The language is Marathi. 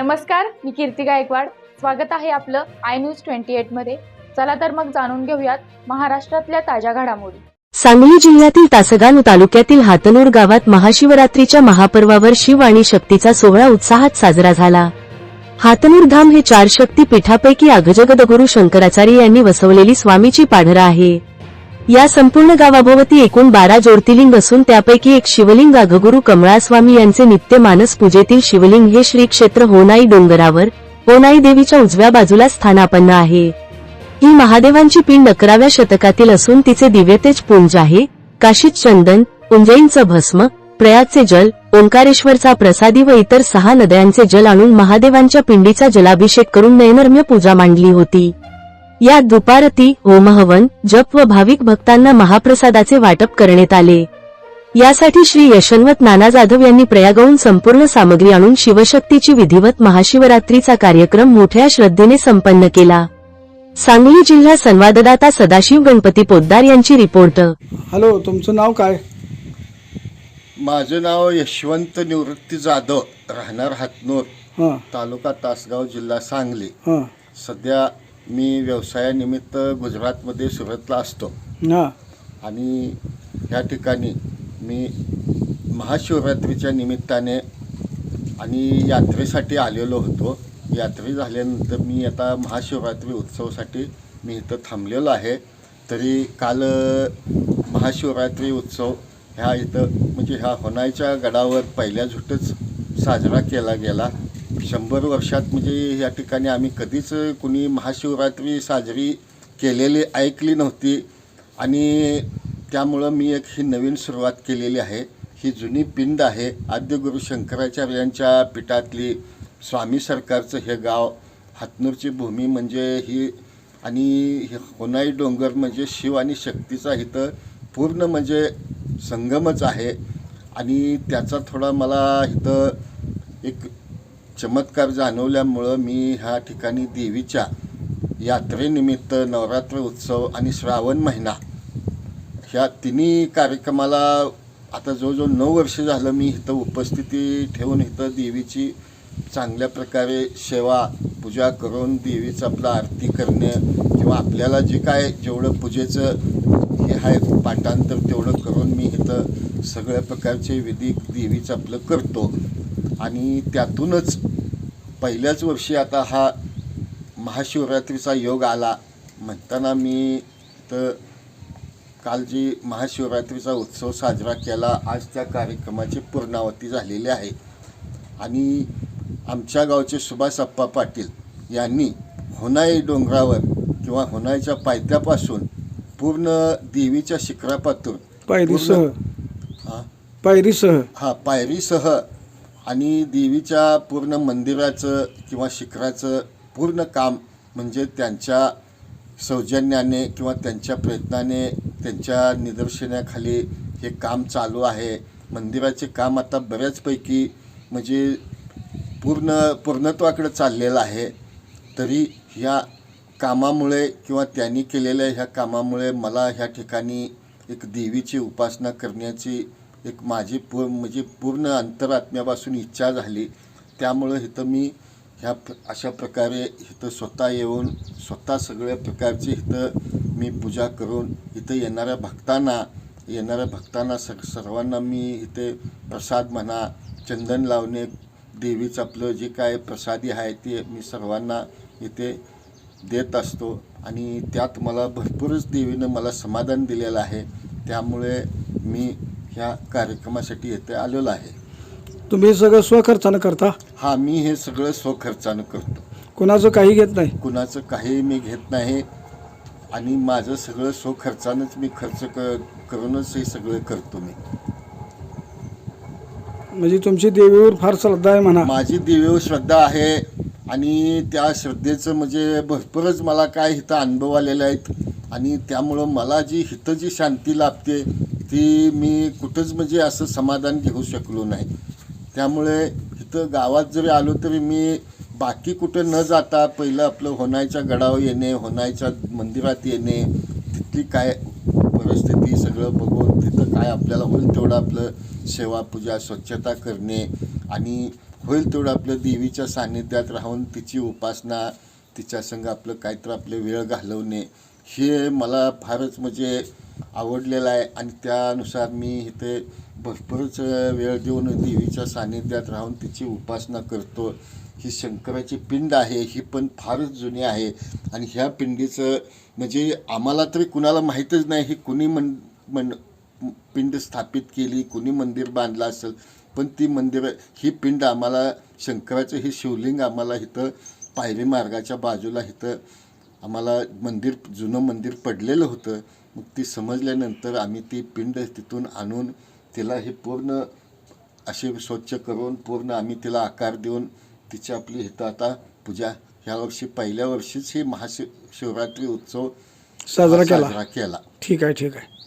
नमस्कार मी कीर्ती गायकवाड. स्वागत आहे आपलं आय न्यूज ट्वेंटी एटमध्ये. चला तर मग जाणून घेऊयात महाराष्ट्रातल्या ताज्या घडामोडी. सांगली जिल्ह्यातील तासगाव तालुक्यातील हातनूर गावात महाशिवरात्रीच्या महापर्वावर शिव आणि शक्तीचा सोहळा उत्साहात साजरा झाला. हातनूर धाम हे चार शक्ती पीठापैकी अगजगदगुरु शंकराचार्य यांनी वसवलेली स्वामीची पाढरा आहे. या संपूर्ण गावाभोवती एकूण बारा ज्योतिर्लिंग असून त्यापैकी एक शिवलिंग अघगुरु कमळास्वामी यांचे नित्य मानस पूजेतील शिवलिंग हे श्री क्षेत्र होनाई डोंगरावर होनाई देवीच्या उजव्या बाजूला स्थानापन्न आहे. ही महादेवांची पिंड अकराव्या शतकातील असून तिचे दिव्यतेज पुंज आहे. काशीत चंदन उंजईंचं भस्म प्रयागचे जल ओंकारेश्वरचा प्रसादी व इतर सहा नद्यांचे जल आणून महादेवांच्या पिंडीचा जलाभिषेक करून नयनरम्य पूजा मांडली होती. यात दुपारती होमहवन जप व भाविक भक्तांना महाप्रसादाचे वाटप करण्यात आले. यासाठी श्री यशवंत नाना जाधव यांनी प्रयागहून संपूर्ण सामग्री आणून शिवशक्तीची विधिवत महाशिवरात्रीचा कार्यक्रम मोठ्या श्रद्धेने संपन्न केला. सांगली जिल्हा संवाददाता सदाशिव गणपती पोद्दार यांची रिपोर्ट. हॅलो तुमचं नाव काय? माझं नाव यशवंत निवृत्ती जाधव राहणार हातनूर हां. तालुका तासगाव जिल्हा सांगली. हां. सध्या मी व्यवसायानिमित्त गुजरातमध्ये सुरतला असतो. हां. आणि ह्या ठिकाणी मी महाशिवरात्रीच्या निमित्ताने आणि यात्रेसाठी आलेलो होतो. यात्रे झाल्यानंतर मी आता महाशिवरात्री उत्सवासाठी मी इथं थांबलेलो आहे. तरी काल महाशिवरात्री उत्सव ह्या इथं म्हणजे ह्या होनाईच्या गडावर पहिल्या झुटच साजरा केला गेला. शंभर वर्षात म्हणजे या ठिकाणी आम्ही कधीच कुणी महाशिवरात्री साजरी केलेली ऐकली नव्हती. आणि त्यामुळं मी एक ही नवीन सुरुवात केलेली आहे. ही जुनी पिंड आहे. आद्यगुरु शंकराचार्यांच्या पीठातली स्वामी सरकारचं हे गाव. हातनूरची भूमी म्हणजे ही आणि हे होनाई डोंगर म्हणजे शिव आणि शक्तीचा इथं पूर्ण म्हणजे संगमच आहे. आणि त्याचा थोडा मला इथं एक चमत्कार जाणवल्यामुळं मी ह्या ठिकाणी देवीच्या यात्रेनिमित्त नवरात्र उत्सव आणि श्रावण महिना ह्या तिन्ही कार्यक्रमाला आता जवळजवळ नऊ वर्ष झालं मी इथं उपस्थिती ठेवून इथं देवीची चांगल्या प्रकारे सेवा पूजा करून देवीचं आपलं आरती करणे किंवा आपल्याला जे काय जेवढं पूजेचं हे आहे पाठांतर तेवढं करून मी इथं सगळ्या प्रकारचे विधी देवीचं आपलं करतो. आणि त्यातूनच पहिल्याच वर्षी आता हा महाशिवरात्रीचा योग आला म्हणताना मी तर काल जी महाशिवरात्रीचा उत्सव साजरा केला आज त्या कार्यक्रमाची पूर्णावती झालेली आहे. आणि आमच्या गावचे सुभाष अप्पा पाटील यांनी होनाई डोंगरावर किंवा होनाईच्या पायथ्यापासून पूर्ण देवीच्या शिखरापासून पायरीसह. हा? पायरीसह. हा पायरीसह. आणि देवीच्या पूर्ण मंदिराचं किंवा शिखराचं पूर्ण काम म्हणजे त्यांच्या सौजन्याने किंवा त्यांच्या प्रयत्नाने त्यांच्या निदर्शनाखाली हे काम चालू आहे. मंदिराचे काम आता बऱ्याचपैकी म्हणजे पूर्ण पूर्णत्वाकडे चाललेलं आहे. तरी ह्या कामामुळे किंवा त्यांनी केलेल्या ह्या कामामुळे मला ह्या ठिकाणी एक देवीची उपासना करण्याची एक माझी पूर म्हणजे पूर्ण अंतरात्म्यापासून इच्छा झाली. त्यामुळं इथं मी ह्या अशा प्रकारे इथं स्वतः येऊन स्वतः सगळ्या प्रकारची इथं मी पूजा करून इथं येणाऱ्या भक्तांना येणाऱ्या भक्तांना सग सर्वांना मी इथे प्रसाद म्हणा चंदन लावणे देवीचं आपलं जे काय प्रसादी आहे ते मी सर्वांना इथे देत असतो आणि त्यात मला भरपूरच देवीनं मला समाधान दिलेलं आहे. त्यामुळे मी ह्या कार्यक्रमासाठी इथे आलेलो आहे. तुम्ही सगळं स्वखर्चानं करता? हा मी हे सगळं स्वखर्चानं करतो. कोणाचं काही घेत नाही? कुणाचं काही मी घेत नाही आणि माझं सगळं स्वखर्चानंच मी खर्च क करूनच हे सगळं करतो मी. म्हणजे तुमची देवीवर फार श्रद्धा आहे म्हणा. माझी देवीवर श्रद्धा आहे. आणि त्या श्रद्धेचं म्हणजे भरपूरच मला काय इथं अनुभव आलेले आहेत. आणि त्यामुळं मला जी हिथं जी शांती लाभते ती मी कुठंच म्हणजे असं समाधान घेऊ शकलो नाही. त्यामुळे इथं गावात जरी आलो तरी मी बाकी कुठं न जाता पहिलं आपलं होनायच्या गडावर येणे होनायच्या मंदिरात येणे तिथली काय परिस्थिती सगळं बघून तिथं काय आपल्याला होईल तेवढं आपलं सेवा पूजा स्वच्छता करणे आणि होईल तेवढं आपलं देवीच्या सान्निध्यात राहून तिची उपासना तिच्या संग आपलं काहीतरी आपले वेळ घालवणे हे मला फारच म्हणजे आवडलेलं आहे. आणि त्यानुसार मी इथे भरपूरच वेळ देऊन देवीच्या सान्निध्यात राहून तिची उपासना करतो. ही शंकराची पिंड आहे ही पण फारच जुनी आहे. आणि ह्या पिंडीचं म्हणजे आम्हाला तरी कुणाला माहीतच नाही हे कुणी मन मन पिंड स्थापित केली कुणी मंदिर बांधलं असेल. पण ती मंदिर ही पिंड आम्हाला शंकराचं हे शिवलिंग आम्हाला इथं पायरी मार्गाच्या बाजूला इथं आम्हाला मंदिर जुनं मंदिर पडलेलं होतं. मग ती समजल्यानंतर आम्ही ती पिंड तिथून आणून तिला हे पूर्ण असे स्वच्छ करून पूर्ण आम्ही तिला आकार देऊन तिची आपली इथं आता पूजा ह्या वर्षी पहिल्या वर्षीच ही महाशिव शिवरात्री उत्सव साजरा केला. साजरा केला. ठीक आहे ठीक आहे.